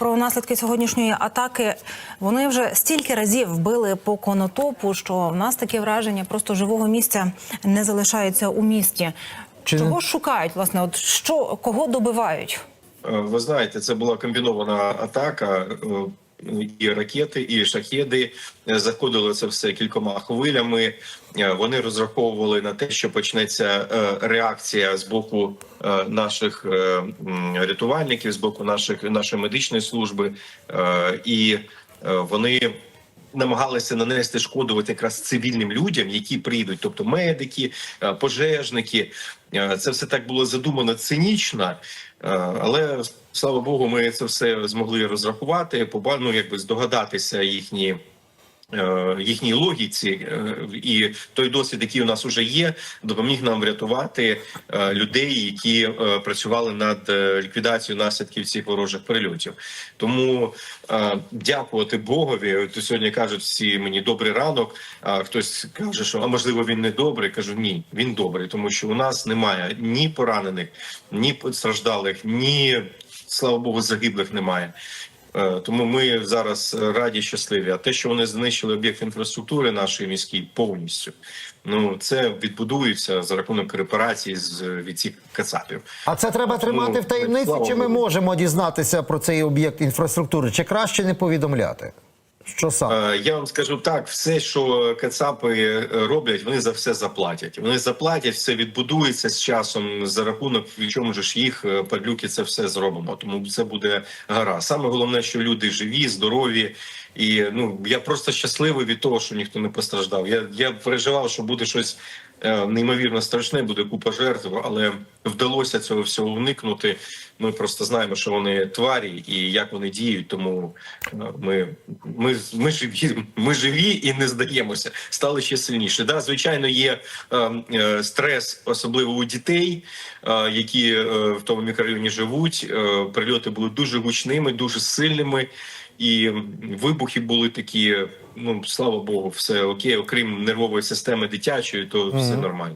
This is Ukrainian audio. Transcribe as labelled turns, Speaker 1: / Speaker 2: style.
Speaker 1: про наслідки сьогоднішньої атаки. Вони вже стільки разів били по конотопу, що в нас таке враження просто живого місця не залишається у місті.
Speaker 2: Чи
Speaker 1: Чого шукають, власне? От що кого добивають?
Speaker 3: Е, Ви знаєте, це була комбінована атака. Е, І ракети, і шахеди заходили заходило це все кількома хвилями. Е, Вони розраховували на те, що почнеться е, реакція з боку е, наших е, рятувальників, з боку наших нашої медичної служби, Е, і е, вони намагалися нанести шкоду от якраз цивільним людям, які прийдуть, тобто медики, е, пожежники. Е, Це все так було задумано цинічно, е, але слава Богу, ми це все змогли розрахувати, побану, якби здогадатися їхні. Е, Їхній логіці е, і той досвід, який у нас вже є, допоміг нам врятувати е, людей, які працювали над ліквідацією наслідків цих ворожих прильотів. Тому дякувати Богові. От сьогодні кажуть всі мені добрий ранок. А хтось каже, що а можливо він не добрий. Кажу, ні, він добрий, тому що у нас немає ні поранених, ні постраждалих, ні слава Богу, загиблих немає. Е, Тому ми зараз раді, щасливі. А те, що вони знищили об'єкт інфраструктури нашої міській повністю, ну це відбудується за рахунок репарації з від цих кацапів.
Speaker 2: А це треба тримати
Speaker 3: Тому,
Speaker 2: в таємниці, чи ми можемо дізнатися про цей об'єкт інфраструктури, чи краще не повідомляти? Що саме?
Speaker 3: Е, Я вам скажу так: все, що кацапи е, роблять, вони за все заплатять. Вони заплатять, все відбудується з часом за рахунок, в чому ж їх е, падлюки це все зробимо. Тому це буде гара. Саме головне, що люди живі, здорові. І ну я просто щасливий від того, що ніхто не постраждав. Я я переживав, що буде щось неймовірно страшне, буде купа жертв, але вдалося цього всього уникнути. Ми просто знаємо, що вони тварі і як вони діють. Тому е, ми, ми, ми живі, ми живі і не здаємося. Стали ще сильніше. Да, звичайно, є е, е, стрес, особливо у дітей, е, які е, в тому мікрорайоні живуть. Е, прильоти були дуже гучними, дуже сильними. І вибухи були такі. Ну слава Богу, все окей, окрім нервової системи дитячої, то все нормально.